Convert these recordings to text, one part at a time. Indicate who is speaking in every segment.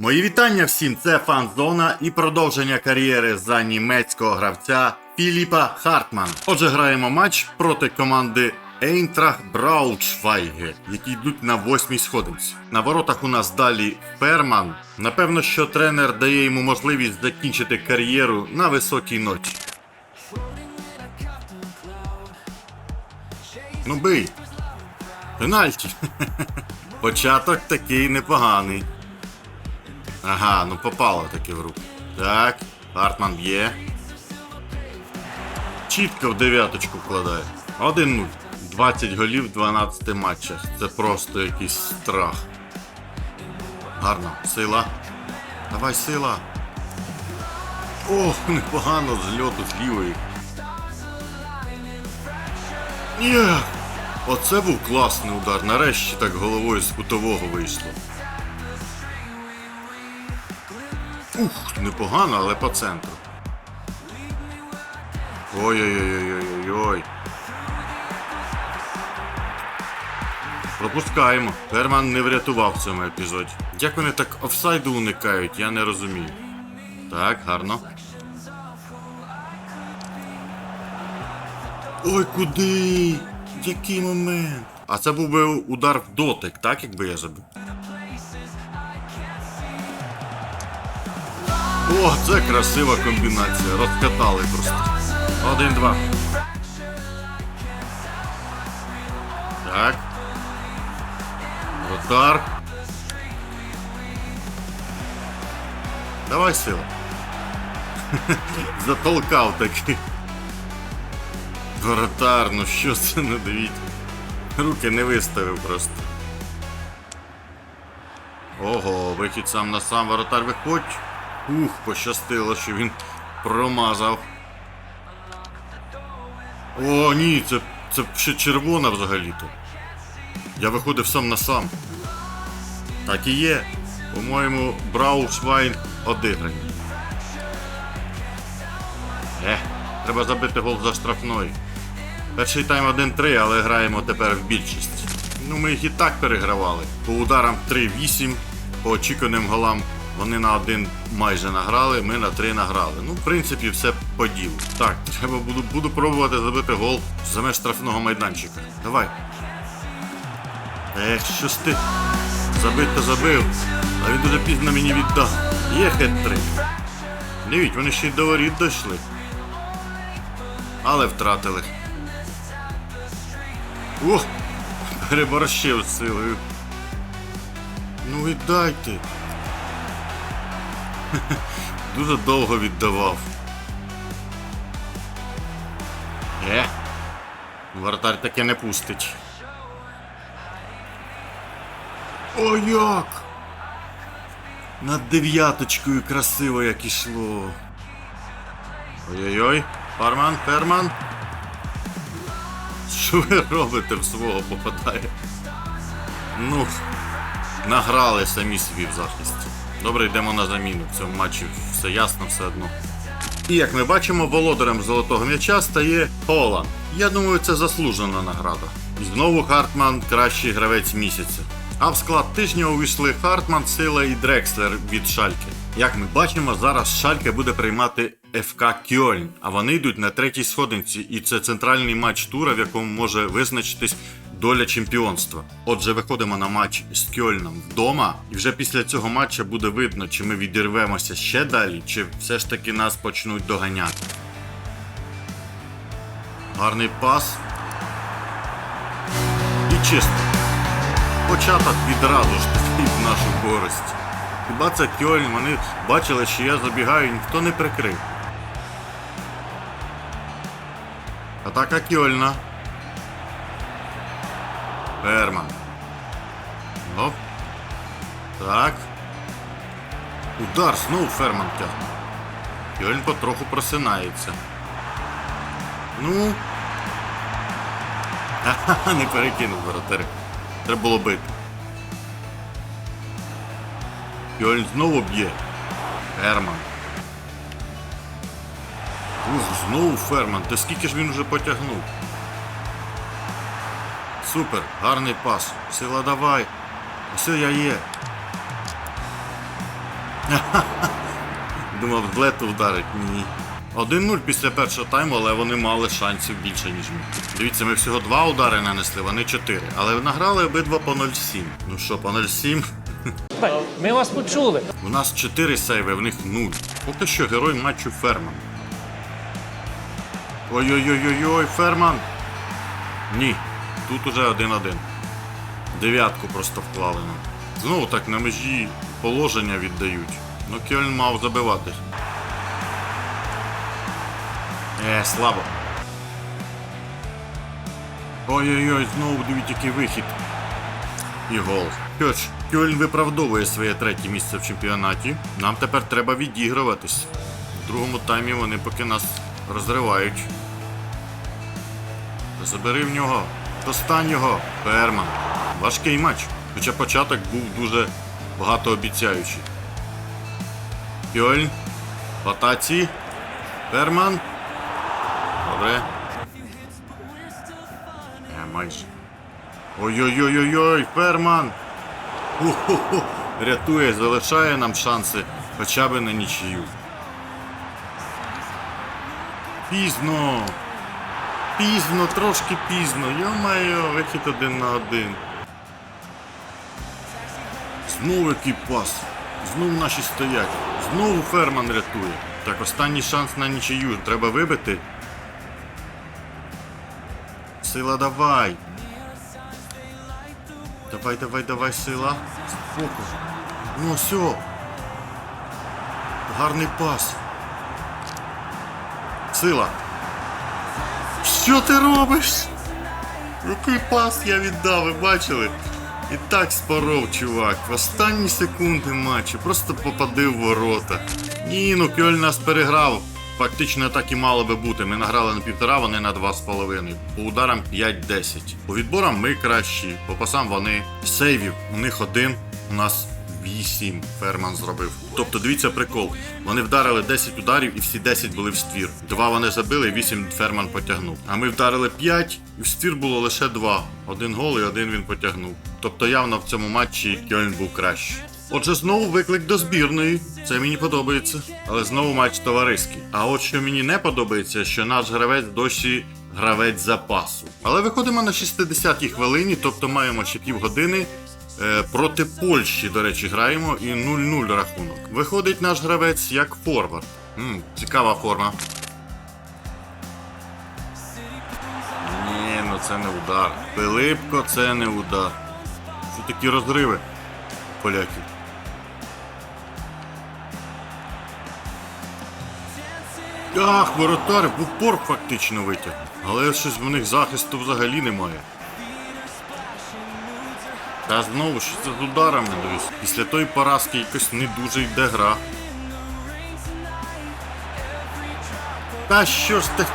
Speaker 1: Мої вітання всім, це фан-зона і продовження кар'єри за німецького гравця Філіпа Хартман. Отже, граємо матч проти команди Ейнтрах Браучвайге, які йдуть на восьмій сходинці. На воротах у нас далі Ферман. Напевно, що тренер дає йому можливість закінчити кар'єру на високій ноті. Ну бий. Пенальті. Початок такий непоганий. Ага, ну попало таки в руку. Так, Хартман б'є. Чітко в дев'яточку вкладає. 1-0. 20 голів в 12 матчах. Це просто якийсь страх. Гарно. Сила. Давай сила. Ох, непогано з льоту з лівої. Ні. Оце був класний удар. Нарешті так головою з кутового вийшло. Ух, непогано, але по центру. Ой-ой-ой-ой-ой-ой. Пропускаємо. Ферман не врятував в цьому епізоді. Як вони так офсайду уникають, я не розумію. Так, гарно. Ой, куди? Який момент? А це був би удар в дотик, так, якби я забив? О, це красива комбінація. Розкатали просто. Один-два. Так. Вратар. Давай сила. Затолкав таки. Воротар, ну що це не дивіть. Руки не виставив просто. Ого, вихід сам на сам воротар виходь. Ух, пощастило, що він промазав. О, ні, це, це ще червона взагалі-то. Я виходив сам на сам. Так і є. По-моєму, Браушвайн одиграні. Ех, треба забити гол за штрафною. Перший тайм 1-3, але граємо тепер в більшість. Ну, ми їх і так перегравали. По ударам 3-8, по очікуваним голам вони на один майже награли, ми на три награли. Ну, в принципі, все по ділу. Так, треба буду, буду пробувати забити гол за меж штрафного майданчика. Давай. Ех, щось ти. Забив то забив. А він дуже пізно мені віддав. Є хет-трик. Дивіть, вони ще й до воріт дійшли. Але втратили. Ох! Переборщив з силою. Ну віддайте. Дуже довго віддавав. Е. Вратар таке не пустить. О, як! Над дев'яточкою красиво як ішло. Ой-ой-ой, Фарман, Ферман. Що ви робите в свого попадає? Ну, награли самі собі в захисті. Добре, йдемо на заміну. В цьому матчі все ясно, все одно. І як ми бачимо, володарем золотого м'яча стає Холланд. Я думаю, це заслужена награда. Знову Хартман кращий гравець місяця. А в склад тижня увійшли Хартман, Сила і Дрекслер від Шальки. Як ми бачимо, зараз Шальке буде приймати ФК Кьольн, а вони йдуть на третій сходинці, і це центральний матч тура, в якому може визначитись доля чемпіонства. Отже, виходимо на матч з Кьольном вдома, і вже після цього матча буде видно, чи ми відірвемося ще далі, чи все ж таки нас почнуть доганяти. Гарний пас. І чисто. Початок відразу ж такий в нашу користь. Хіба це Кьольн, вони бачили, що я забігаю, ніхто не прикрив. Атака Кьольна. Ферман. Оп. Так. Удар знову Ферман тягне. Кьольн потроху просинається. Ну. Ха-ха, не перекинув воротаря. Треба було бити. Кьольн знову б'є. Ферман. Ух, знову Ферман. Та скільки ж він вже потягнув? Супер, гарний пас. Сила давай. Все я є. Думав, з вдарить. Ні. 1-0 після першого тайму, але вони мали шансів більше, ніж ми. Дивіться, ми всього два удари нанесли, вони 4. Але награли обидва по 0-7. Ну що, по 0-7?
Speaker 2: Ми вас почули.
Speaker 1: У нас 4 сейви, в них 0. Поки що герой матчу Ферман. Ой-ой-ой-ой-ой, Ферман! Ні, тут уже 1-1. Дев'ятку просто вклали нам. Знову так на межі положення віддають. Ну Кьольн мав забивати. Е, слабо. Ой-ой-ой, знову дивіть, який вихід. І гол. Ж, Кьольн виправдовує своє третє місце в чемпіонаті. Нам тепер треба відігруватись. В другому таймі вони поки нас розривають. Забери в нього. Достань його. Ферман. Важкий матч. Хоча початок був дуже багатообіцяючий. Кьольн. В атаці. Ферман. Добре. Е, майже. Ой-ой-ой-ой-ой, Ферман! Ху-ху-ху. Рятує, залишає нам шанси хоча б на нічию. Пізно. Пізно, трошки пізно. Йо-моє, вихід один на один. Знову який пас. Знову наші стоять. Знову Ферман рятує. Так, останній шанс на нічию. Треба вибити. Сила давай. Давай, давай, давай, сила. Спокій. Ну все. Гарний пас. Сила. Що ти робиш? Який пас я віддав, ви бачили? І так споров, чувак. В останні секунди матчу просто попадив в ворота. Ні, ну Кьоль нас переграв. Фактично так і мало би бути. Ми награли на півтора, вони на два з половиною. По ударам 5-10. По відборам ми кращі, по пасам вони. Сейвів у них один, у нас 8 Ферман зробив. Тобто дивіться прикол. Вони вдарили 10 ударів і всі 10 були в ствір. Два вони забили, 8 Ферман потягнув. А ми вдарили 5, і в ствір було лише 2. Один гол і один він потягнув. Тобто явно в цьому матчі Кьольн був кращий. Отже, знову виклик до збірної. Це мені подобається. Але знову матч товариський. А от що мені не подобається, що наш гравець досі гравець запасу. Але виходимо на 60-й хвилині, тобто маємо ще півгодини. Е, проти Польщі, до речі, граємо і 0-0 рахунок. Виходить наш гравець як форвард. М, цікава форма. Ні, ну це не удар. Пилипко, це не удар. Що такі розриви поляків? Ах, воротар в упор фактично витяг. Але щось в них захисту взагалі немає. Та знову це з ударами дивись. Після тої поразки якось не дуже йде гра. Та що ж ти.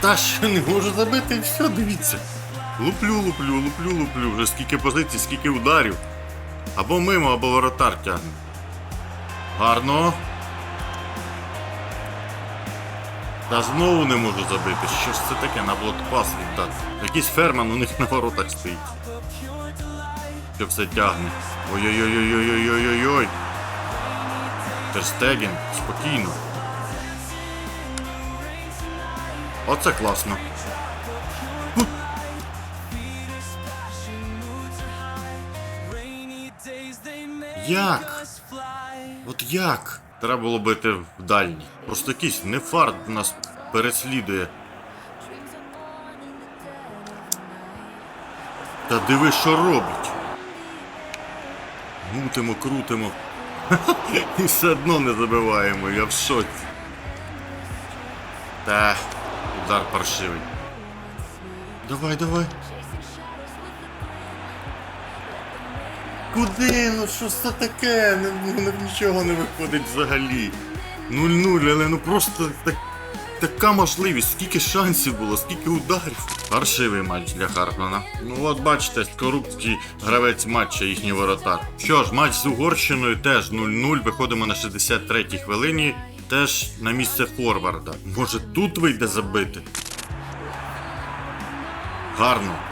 Speaker 1: Та що не можу забити і все, дивіться. Луплю, луплю, луплю, луплю. Вже скільки позицій, скільки ударів. Або мимо, або воротар тягне. Гарно. Та знову не можу забити. Що ж це таке на блокпас віддати? Якийсь ферман у них на воротах стоїть. Що все тягне. Ой-ой-ой-ой-ой-ой-ой-ой. Терстеген, спокійно. Оце класно. Як? От як? Треба було бити в дальній. Просто якийсь нефарт нас переслідує. Та диви, що робить. Мутимо, крутимо. І все одно не забиваємо, я в шоці. Та, удар паршивий. Давай, давай. Куди? Ну що це таке? Не, не, нічого не виходить взагалі. 0-0, але ну просто так, така можливість, скільки шансів було, скільки ударів. Паршивий матч для Харкмана. Ну от бачите, корупцій гравець матча їхній воротар. Що ж, матч з Угорщиною теж 0-0. Виходимо на 63-й хвилині. Теж на місце форварда. Може тут вийде забити? Гарно.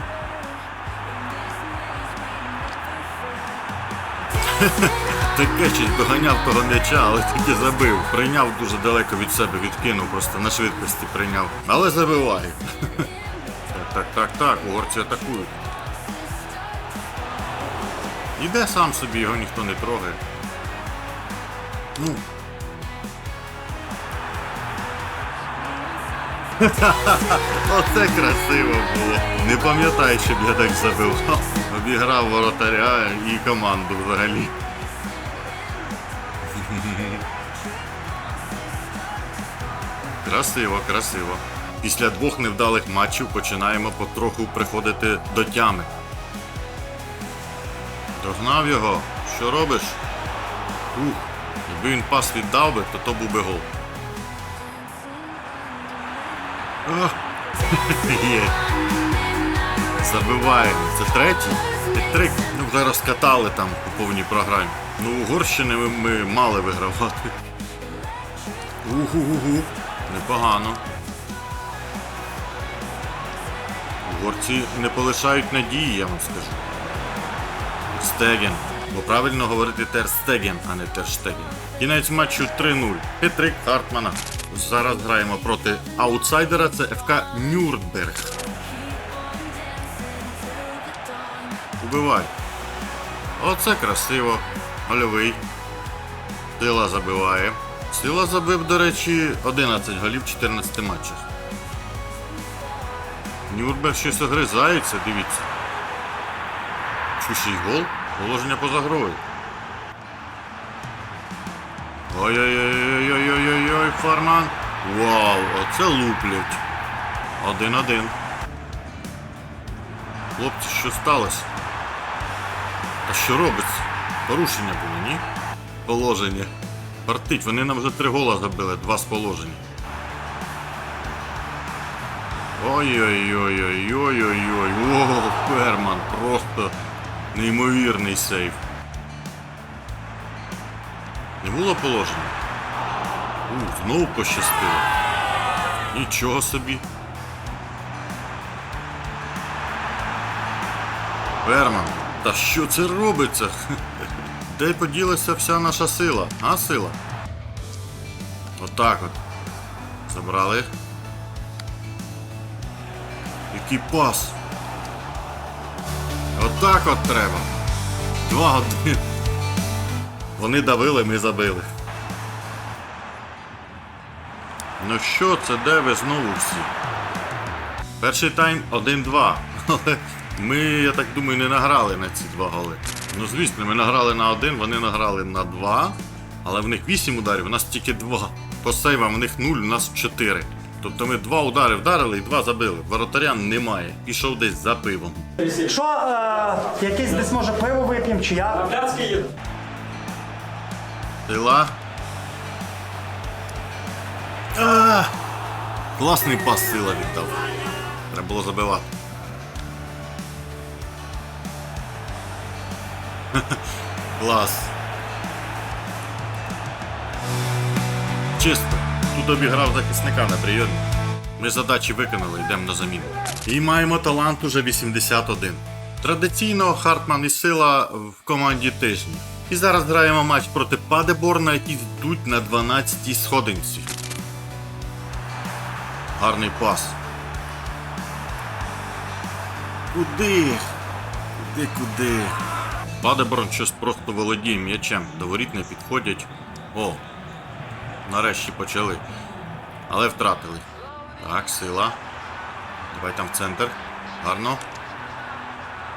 Speaker 1: Таке щось доганяв того м'яча, але тільки забив. Прийняв дуже далеко від себе, відкинув, просто на швидкості прийняв. Але забиває. Так, так, так, так, угорці атакують. Іде сам собі, його ніхто не трогає. Ну. Оце красиво було. Не пам'ятаю, щоб я так забив. Обіграв воротаря і команду взагалі. Красиво, красиво. Після двох невдалих матчів починаємо потроху приходити до тями. Догнав його. Що робиш? Ух, якби він пас віддав би, то то був би гол. Є. Забиваємо. Це третій. Трик. Ну, вже розкатали там по повній програмі. Ну, Угорщини ми, ми мали вигравати. Угу-гу-гу. Непогано. Угорці не полишають надії, я вам скажу. Стеген. Бо правильно говорити Терстеген, а не Терштеген. Кінець матчу 3-0. Хитрик Хартмана. Зараз граємо проти аутсайдера, це ФК Нюрнберг. Убивай. Оце красиво. Гольовий. Сила забиває. Сила забив, до речі, 11 голів в 14 матчах. Нюрнберг щось огризається, дивіться. Чущий гол. Положення поза грою. Ой-ой-ой-ой-ой-ой-ой, Фарман. Вау, оце луплять. Один-один. Хлопці, що сталося? А що робиться? Порушення було, ні? Положення. Партить, вони нам вже три гола забили, два з положення. Ой-ой-ой-ой-ой-ой-ой. О, Ферман, просто неймовірний сейф. Не було положення? У, знову пощастило. Нічого собі. Ферман, та що це робиться? Де поділася вся наша сила? А сила? Отак от. Забрали. Який пас. Отак от треба. Два години. Вони давили, ми забили. Ну що це, де ви знову всі? Перший тайм 1-2. Але ми, я так думаю, не награли на ці два голи. Ну, звісно, ми награли на один, вони награли на два. Але в них 8 ударів, у нас тільки 2. По сейвам в них 0, у нас 4. Тобто ми два удари вдарили і два забили. Воротаря немає. Пішов десь за пивом.
Speaker 3: Що, е, якесь десь може пиво вип'ємо, чи я?
Speaker 1: Сила. А! Класний пас сила віддав. Треба було забивати. Клас. Чисто. Тут обіграв захисника на прийомі. Ми задачі виконали, йдемо на заміну. І маємо талант уже 81. Традиційно Хартман і сила в команді тижні. І зараз граємо матч проти Падеборна, які йдуть на 12-й сходинці. Гарний пас. Куди? Куди, куди? Падеборн щось просто володіє м'ячем. До воріт не підходять. О, нарешті почали. Але втратили. Так, сила. Давай там в центр. Гарно.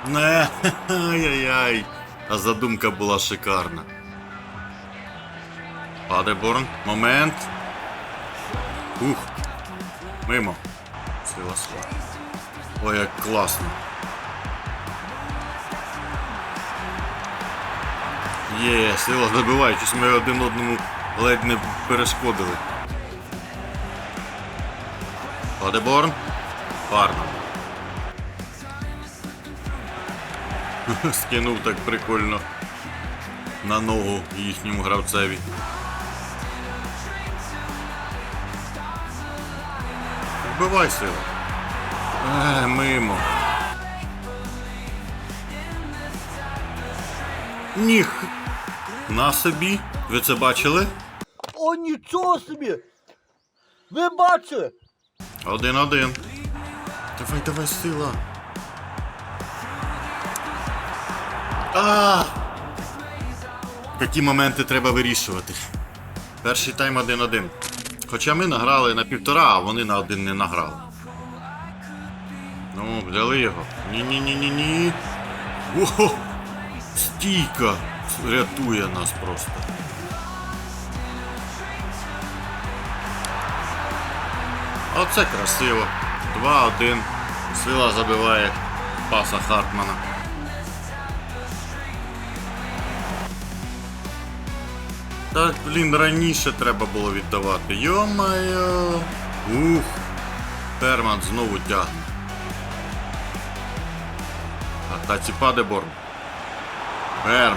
Speaker 1: Не, ай-яй-яй. А задумка була шикарна. Падеборн. Момент. Ух. Мимо. Сила. Ой, як класно. Є, сила забиває, щось ми один одному ледь не перешкодили. Падеборн. Парно. Скинув так прикольно на ногу їхньому гравцеві. Вбивай сила. Е, мимо. Ніх. На собі. Ви це бачили?
Speaker 4: О, нічого собі! Ви бачили?
Speaker 1: Один-один. Давай, давай, сила. А! Такі моменти треба вирішувати. Перший тайм 1-1. Хоча ми награли на півтора, а вони на один не награли. Ну, взяли його. Ні-ні-ні-ні-ні. Ого! Стійка рятує нас просто. Оце красиво. 2-1. Сила забиває паса Хартмана. Так, блін, раніше треба було віддавати. Йо-моє. Ух. Терман знову тягне. А таці паде Борн. Берман.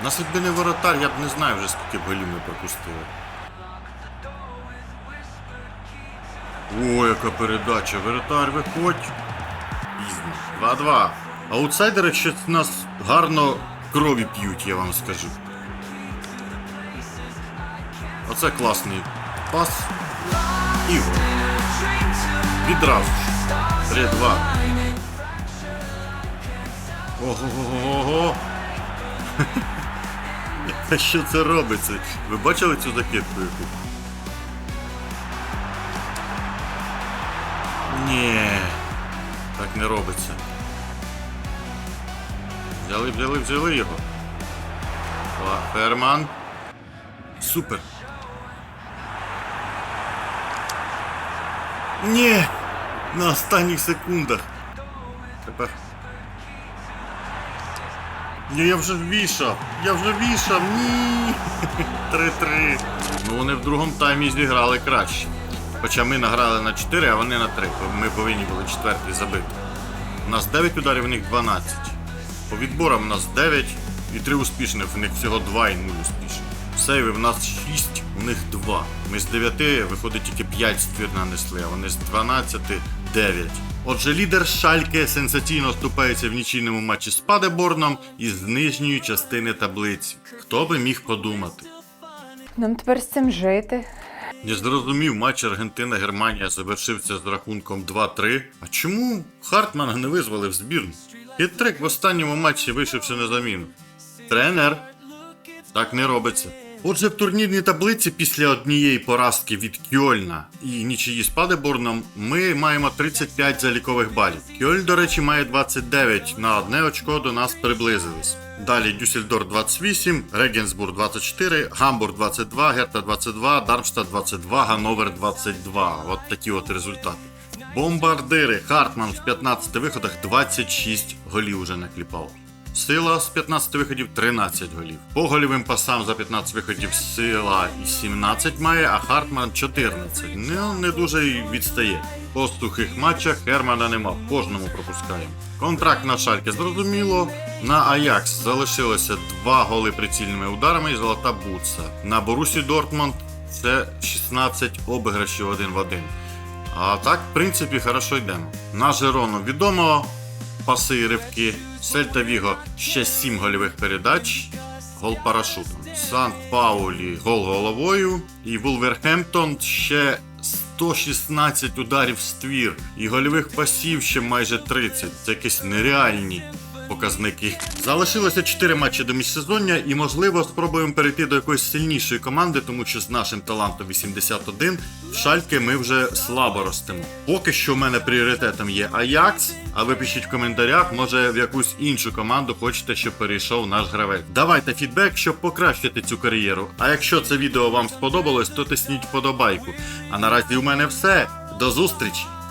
Speaker 1: У Нас якби не воротар, я б не знаю вже скільки голів ми пропустили. О, яка передача. Воротар, виходь. Пізно. 2-2. Аутсайдери ще нас гарно крові п'ють, я вам скажу. Оце класний пас. І. Відразу. 3-2. Ого-го-го-го. Що це робиться? Ви бачили цю закидку яку? Ні, так не робиться. Взяли, взяли, взяли його. Ферман. Супер. Ні! На останніх секундах. Тепер. Ні, я вже вішав! Я вже вішав! Ні! 3-3. Ну вони в другому таймі зіграли краще. Хоча ми награли на 4, а вони на 3. Ми повинні були четвертий забити. У нас 9 ударів, у них 12. По відборам у нас 9 і 3 успішних, в них всього 2 і 0 успішних. Сейви в нас 6, у них 2. Ми з 9 виходить тільки 5 ствір нанесли, а вони з 12 9. Отже, лідер Шальке сенсаційно ступається в нічийному матчі з Падеборном із нижньої частини таблиці. Хто би міг подумати?
Speaker 5: Нам тепер з цим жити.
Speaker 1: Я зрозумів, матч Аргентина-Германія завершився з рахунком 2-3. А чому Хартмана не визвали в збірну? Хітрик в останньому матчі вийшовши на заміну. Тренер. Так не робиться. Отже, в турнірній таблиці після однієї поразки від Кьольна і нічиї з Падеборном ми маємо 35 залікових балів. Кьоль, до речі, має 29, на одне очко до нас приблизились. Далі Дюссельдор 28, Регенсбург 24, Гамбург 22, Герта 22, Дармштадт 22, Ганновер 22. От такі от результати. Бомбардири Хартман в 15 виходах 26 голів уже накліпав. Сила з 15 виходів 13 голів. По гольовим пасам за 15 виходів сила і 17 має, а Хартман 14. Ну, не дуже відстає. По сухих матчах Хермана нема, кожному пропускаємо. Контракт на Шальке зрозуміло. На Аякс залишилося 2 голи прицільними ударами і золота бутса. На Борусі Дортмунд це 16 обіграшів один в один. А так, в принципі, хорошо йдемо. На Жерону відомо паси і ривки. Сельта Віго ще 7 гольових передач. Гол парашутом. Сан Паулі гол головою. І Вулверхемптон ще 116 ударів в ствір. І гольових пасів ще майже 30. Це якісь нереальні показники. Залишилося 4 матчі до міжсезоння, і можливо спробуємо перейти до якоїсь сильнішої команди, тому що з нашим талантом 81 в шальки ми вже слабо ростемо. Поки що в мене пріоритетом є Аякс. А ви пишіть в коментарях, може в якусь іншу команду хочете, щоб перейшов наш гравець. Давайте фідбек, щоб покращити цю кар'єру. А якщо це відео вам сподобалось, то тисніть вподобайку. А наразі у мене все. До зустрічі!